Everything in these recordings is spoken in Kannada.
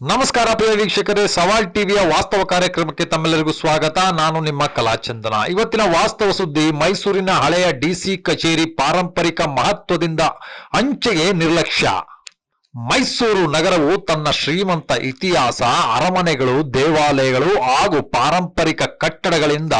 ನಮಸ್ಕಾರ ಪ್ರಿಯ ವೀಕ್ಷಕರೇ, ಸವಾಲ್ ಟಿವಿಯ ವಾಸ್ತವ ಕಾರ್ಯಕ್ರಮಕ್ಕೆ ತಮ್ಮೆಲ್ಲರಿಗೂ ಸ್ವಾಗತ. ನಾನು ನಿಮ್ಮ ಕಲಾಚಂದನ ಇವತ್ತಿನ ವಾಸ್ತವ ಸುದ್ದಿ, ಮೈಸೂರಿನ ಹಳೆಯ ಡಿಸಿ ಕಚೇರಿ ಪಾರಂಪರಿಕ ಮಹತ್ವದಿಂದ ಅಂಚೆಗೆ ನಿರ್ಲಕ್ಷ್ಯ. ಮೈಸೂರು ನಗರವು ತನ್ನ ಶ್ರೀಮಂತ ಇತಿಹಾಸ, ಅರಮನೆಗಳು, ದೇವಾಲಯಗಳು ಹಾಗೂ ಪಾರಂಪರಿಕ ಕಟ್ಟಡಗಳಿಂದ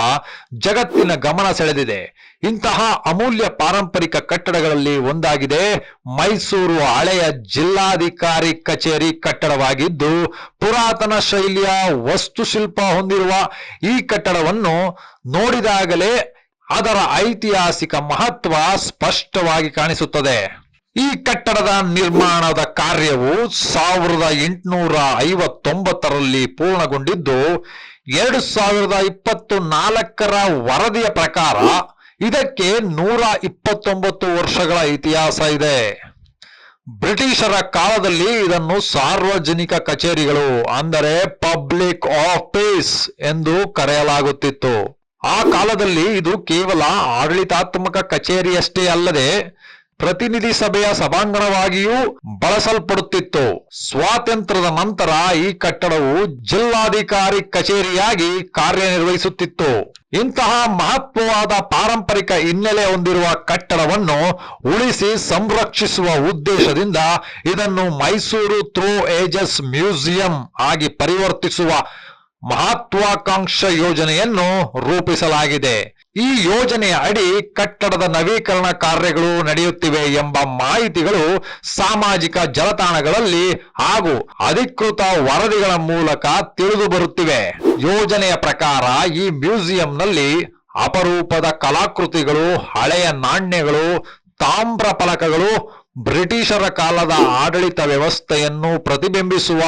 ಜಗತ್ತಿನ ಗಮನ ಸೆಳೆದಿದೆ. ಇಂತಹ ಅಮೂಲ್ಯ ಪಾರಂಪರಿಕ ಕಟ್ಟಡಗಳಲ್ಲಿ ಒಂದಾಗಿದೆ ಮೈಸೂರು ಹಳೆಯ ಜಿಲ್ಲಾಧಿಕಾರಿ ಕಚೇರಿ ಕಟ್ಟಡವಾಗಿದ್ದು, ಪುರಾತನ ಶೈಲಿಯ ವಸ್ತುಶಿಲ್ಪ ಹೊಂದಿರುವ ಈ ಕಟ್ಟಡವನ್ನು ನೋಡಿದಾಗಲೇ ಅದರ ಐತಿಹಾಸಿಕ ಮಹತ್ವ ಸ್ಪಷ್ಟವಾಗಿ ಕಾಣಿಸುತ್ತದೆ. ಈ ಕಟ್ಟಡದ ನಿರ್ಮಾಣದ ಕಾರ್ಯವು ಸಾವಿರದ ಎಂಟುನೂರ ಐವತ್ತೊಂಬತ್ತರಲ್ಲಿ ಪೂರ್ಣಗೊಂಡಿದ್ದು, ಎರಡು ಸಾವಿರದ ಇಪ್ಪತ್ತು ನಾಲ್ಕರ ವರದಿಯ ಪ್ರಕಾರ ಇದಕ್ಕೆ ನೂರ ಇಪ್ಪತ್ತೊಂಬತ್ತು ವರ್ಷಗಳ ಇತಿಹಾಸ ಇದೆ. ಬ್ರಿಟಿಷರ ಕಾಲದಲ್ಲಿ ಇದನ್ನು ಸಾರ್ವಜನಿಕ ಕಚೇರಿಗಳು, ಅಂದರೆ ಪಬ್ಲಿಕ್ ಆಫೀಸ್ ಎಂದು ಕರೆಯಲಾಗುತ್ತಿತ್ತು. ಆ ಕಾಲದಲ್ಲಿ ಇದು ಕೇವಲ ಆಡಳಿತಾತ್ಮಕ ಕಚೇರಿಯಷ್ಟೇ ಅಲ್ಲದೆ ಪ್ರತಿನಿಧಿ ಸಭೆಯ ಸಭಾಂಗಣವಾಗಿಯೂ ಬಳಸಲ್ಪಡುತ್ತಿತ್ತು. ಸ್ವಾತಂತ್ರ್ಯದ ನಂತರ ಈ ಕಟ್ಟಡವು ಜಿಲ್ಲಾಧಿಕಾರಿ ಕಚೇರಿಯಾಗಿ ಕಾರ್ಯನಿರ್ವಹಿಸುತ್ತಿತ್ತು. ಇಂತಹ ಮಹತ್ವವಾದ ಪಾರಂಪರಿಕ ಹಿನ್ನೆಲೆ ಹೊಂದಿರುವ ಕಟ್ಟಡವನ್ನು ಉಳಿಸಿ ಸಂರಕ್ಷಿಸುವ ಉದ್ದೇಶದಿಂದ ಇದನ್ನು ಮೈಸೂರು ಥ್ರೋ ಏಜಸ್ ಮ್ಯೂಸಿಯಂ ಆಗಿ ಪರಿವರ್ತಿಸುವ ಮಹತ್ವಾಕಾಂಕ್ಷ ಯೋಜನೆಯನ್ನು ರೂಪಿಸಲಾಗಿದೆ. ಈ ಯೋಜನೆಯ ಅಡಿ ಕಟ್ಟಡದ ನವೀಕರಣ ಕಾರ್ಯಗಳು ನಡೆಯುತ್ತಿವೆ ಎಂಬ ಮಾಹಿತಿಗಳು ಸಾಮಾಜಿಕ ಜಲತಾಣಗಳಲ್ಲಿ ಹಾಗೂ ಅಧಿಕೃತ ವರದಿಗಳ ಮೂಲಕ ತಿಳಿದು ಬರುತ್ತಿವೆ. ಯೋಜನೆಯ ಪ್ರಕಾರ ಈ ಮ್ಯೂಸಿಯಂನಲ್ಲಿ ಅಪರೂಪದ ಕಲಾಕೃತಿಗಳು, ಹಳೆಯ ನಾಣ್ಯಗಳು, ತಾಮ್ರ ಫಲಕಗಳು, ಬ್ರಿಟಿಷರ ಕಾಲದ ಆಡಳಿತ ವ್ಯವಸ್ಥೆಯನ್ನು ಪ್ರತಿಬಿಂಬಿಸುವ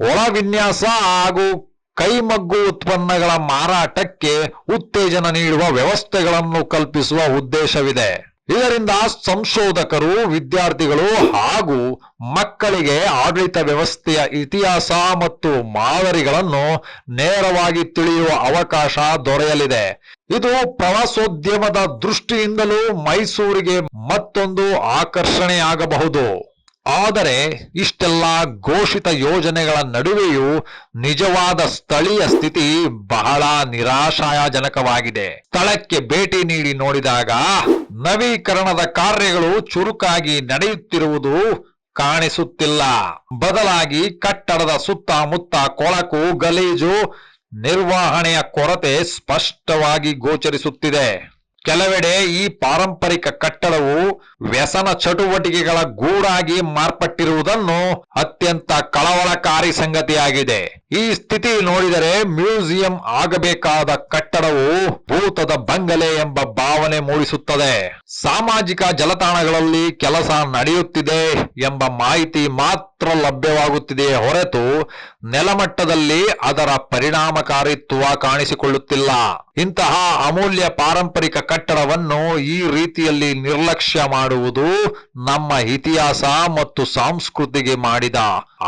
ಒಳವಿನ್ಯಾಸ ಹಾಗೂ ಕೈಮಗ್ಗು ಉತ್ಪನ್ನಗಳ ಮಾರಾಟಕ್ಕೆ ಉತ್ತೇಜನ ನೀಡುವ ವ್ಯವಸ್ಥೆಗಳನ್ನು ಕಲ್ಪಿಸುವ ಉದ್ದೇಶವಿದೆ. ಇದರಿಂದ ಸಂಶೋಧಕರು, ವಿದ್ಯಾರ್ಥಿಗಳು ಹಾಗೂ ಮಕ್ಕಳಿಗೆ ಆಡಳಿತ ವ್ಯವಸ್ಥೆಯ ಇತಿಹಾಸ ಮತ್ತು ಮಾದರಿಗಳನ್ನು ನೇರವಾಗಿ ತಿಳಿಯುವ ಅವಕಾಶ ದೊರೆಯಲಿದೆ. ಇದು ಪ್ರವಾಸೋದ್ಯಮದ ದೃಷ್ಟಿಯಿಂದಲೂ ಮೈಸೂರಿಗೆ ಮತ್ತೊಂದು ಆಕರ್ಷಣೆಯಾಗಬಹುದು. ಆದರೆ ಇಷ್ಟೆಲ್ಲ ಘೋಷಿತ ಯೋಜನೆಗಳ ನಡುವೆಯೂ ನಿಜವಾದ ಸ್ಥಳೀಯ ಸ್ಥಿತಿ ಬಹಳ ನಿರಾಶಾಜನಕವಾಗಿದೆ. ಸ್ಥಳಕ್ಕೆ ಭೇಟಿ ನೀಡಿ ನೋಡಿದಾಗ ನವೀಕರಣದ ಕಾರ್ಯಗಳು ಚುರುಕಾಗಿ ನಡೆಯುತ್ತಿರುವುದು ಕಾಣಿಸುತ್ತಿಲ್ಲ. ಬದಲಾಗಿ ಕಟ್ಟಡದ ಸುತ್ತಮುತ್ತ ಕೊಳಕು, ಗಲೀಜು ನಿರ್ವಹಣೆಯ ಕೊರತೆ ಸ್ಪಷ್ಟವಾಗಿ ಗೋಚರಿಸುತ್ತಿದೆ. ಕೆಲವೆಡೆ ಈ ಪಾರಂಪರಿಕ ಕಟ್ಟಡವು ವ್ಯಸನ ಚಟುವಟಿಕೆಗಳ ಗೂಡಾಗಿ ಮಾರ್ಪಟ್ಟಿರುವುದನ್ನು ಅತ್ಯಂತ ಕಳವಳಕಾರಿ ಸಂಗತಿಯಾಗಿದೆ. ಈ ಸ್ಥಿತಿ ನೋಡಿದರೆ ಮ್ಯೂಸಿಯಂ ಆಗಬೇಕಾದ ಕಟ್ಟಡವು ಭೂತದ ಬಂಗಲೆ ಎಂಬ ಭಾವನೆ ಮೂಡಿಸುತ್ತದೆ. ಸಾಮಾಜಿಕ ಜಲತಾಣಗಳಲ್ಲಿ ಕೆಲಸ ನಡೆಯುತ್ತಿದೆ ಎಂಬ ಮಾಹಿತಿ ಮಾತ್ರ ಲಭ್ಯವಾಗುತ್ತಿದೆಯೇ ಹೊರತು ನೆಲಮಟ್ಟದಲ್ಲಿ ಅದರ ಪರಿಣಾಮಕಾರಿತ್ವ ಕಾಣಿಸಿಕೊಳ್ಳುತ್ತಿಲ್ಲ. ಇಂತಹ ಅಮೂಲ್ಯ ಪಾರಂಪರಿಕ ಕಟ್ಟಡವನ್ನು ಈ ರೀತಿಯಲ್ಲಿ ನಿರ್ಲಕ್ಷ್ಯ ಮಾಡುವುದು ನಮ್ಮ ಇತಿಹಾಸ ಮತ್ತು ಸಂಸ್ಕೃತಿಗೆ ಮಾಡಿದ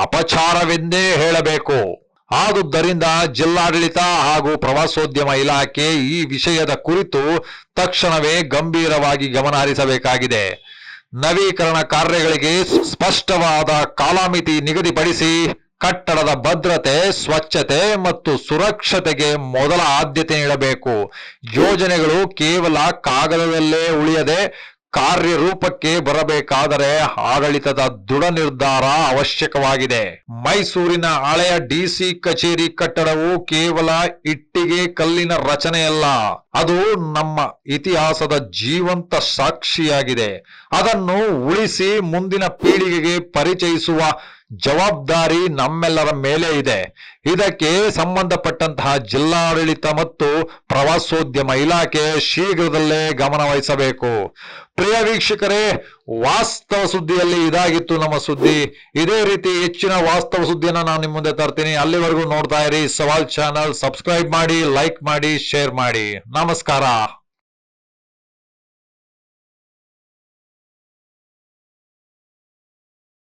ಅಪಚಾರವೆಂದೇ ಹೇಳಬೇಕು. ಆದುದರಿಂದ ಜಿಲ್ಲಾಡಳಿತ ಹಾಗೂ ಪ್ರವಾಸೋದ್ಯಮ ಇಲಾಖೆ ಈ ವಿಷಯದ ಕುರಿತು ತಕ್ಷಣವೇ ಗಂಭೀರವಾಗಿ ಗಮನ ಹರಿಸಬೇಕಾಗಿದೆ ನವೀಕರಣ ಕಾರ್ಯಗಳಿಗೆ ಸ್ಪಷ್ಟವಾದ ಕಾಲಮಿತಿ ನಿಗದಿಪಡಿಸಿ ಕಟ್ಟಡದ ಭದ್ರತೆ, ಸ್ವಚ್ಛತೆ ಮತ್ತು ಸುರಕ್ಷತೆಗೆ ಮೊದಲ ಆದ್ಯತೆ ನೀಡಬೇಕು. ಯೋಜನೆಗಳು ಕೇವಲ ಕಾಗದದಲ್ಲೇ ಉಳಿಯದೆ ಕಾರ್ಯರೂಪಕ್ಕೆ ಬರಬೇಕಾದರೆ ಆಡಳಿತದ ದೃಢ ನಿರ್ಧಾರ ಅವಶ್ಯಕವಾಗಿದೆ. ಮೈಸೂರಿನ ಹಳೆಯ ಡಿಸಿ ಕಚೇರಿ ಕಟ್ಟಡವು ಕೇವಲ ಇಟ್ಟಿಗೆ ಕಲ್ಲಿನ ರಚನೆಯಲ್ಲ, ಅದು ನಮ್ಮ ಇತಿಹಾಸದ ಜೀವಂತ ಸಾಕ್ಷಿಯಾಗಿದೆ. ಅದನ್ನು ಉಳಿಸಿ ಮುಂದಿನ ಪೀಳಿಗೆಗೆ ಪರಿಚಯಿಸುವ ಜವಾಬ್ದಾರಿ ನಮ್ಮೆಲ್ಲರ ಮೇಲೆ ಇದೆ. ಇದಕ್ಕೆ ಸಂಬಂಧಪಟ್ಟಂತಹ ಜಿಲ್ಲಾಡಳಿತ ಮತ್ತು ಪ್ರವಾಸೋದ್ಯಮ ಇಲಾಖೆ ಶೀಘ್ರದಲ್ಲೇ ಗಮನ ವಹಿಸಬೇಕು. ಪ್ರಿಯ ವೀಕ್ಷಕರೇ, ವಾಸ್ತವ ಸುದ್ದಿಯಲ್ಲಿ ಇದಾಗಿತ್ತು ನಮ್ಮ ಸುದ್ದಿ. ಇದೇ ರೀತಿ ಹೆಚ್ಚಿನ ವಾಸ್ತವ ಸುದ್ದಿಯನ್ನ ನಾನು ನಿಮ್ಮ ಮುಂದೆ ತರ್ತೀನಿ. ಅಲ್ಲಿವರೆಗೂ ನೋಡ್ತಾ ಇರಿ. ಸವಾಲ್ ಚಾನಲ್, ಸಬ್ಸ್ಕ್ರೈಬ್ ಮಾಡಿ, ಲೈಕ್ ಮಾಡಿ, ಶೇರ್ ಮಾಡಿ. ನಮಸ್ಕಾರ.